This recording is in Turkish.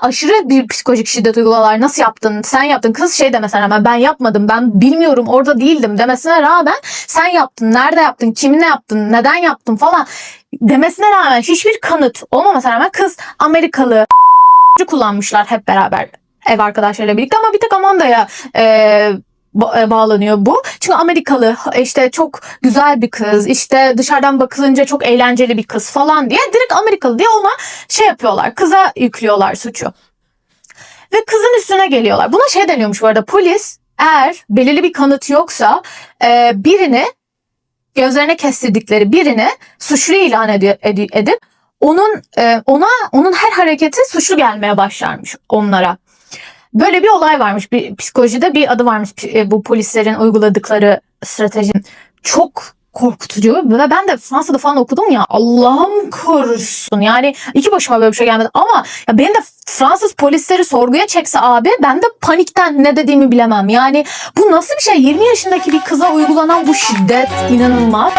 aşırı bir psikolojik şiddet uygulalar. Nasıl yaptın? Sen yaptın. Kız şey demesine rağmen ben yapmadım. Ben bilmiyorum orada değildim demesine rağmen sen yaptın. Nerede yaptın? Kiminle yaptın? Neden yaptın falan demesine rağmen hiçbir kanıt olmamasına rağmen kız Amerikalı kullanmışlar hep beraber ev arkadaşlarıyla birlikte ama bir tek Amanda'ya e, ba- e, bağlanıyor bu. Çünkü Amerikalı işte çok güzel bir kız işte dışarıdan bakılınca çok eğlenceli bir kız falan diye direkt Amerikalı diye ona şey yapıyorlar kıza yüklüyorlar suçu. Ve kızın üstüne geliyorlar. Buna şey deniyormuş bu arada polis eğer belirli bir kanıt yoksa e, birini gözlerine kestirdikleri birini suçlu ilan edi- edi- edip onun e, ona onun her hareketi suçlu gelmeye başlarmış onlara. Böyle bir olay varmış. Bir psikolojide bir adı varmış e, bu polislerin uyguladıkları stratejinin. Çok korkutucu ve ben de Fransa'da falan okudum ya Allah'ım korusun yani iki başıma böyle bir şey gelmedi ama ya beni de Fransız polisleri sorguya çekse abi ben de panikten ne dediğimi bilemem yani bu nasıl bir şey 20 yaşındaki bir kıza uygulanan bu şiddet inanılmaz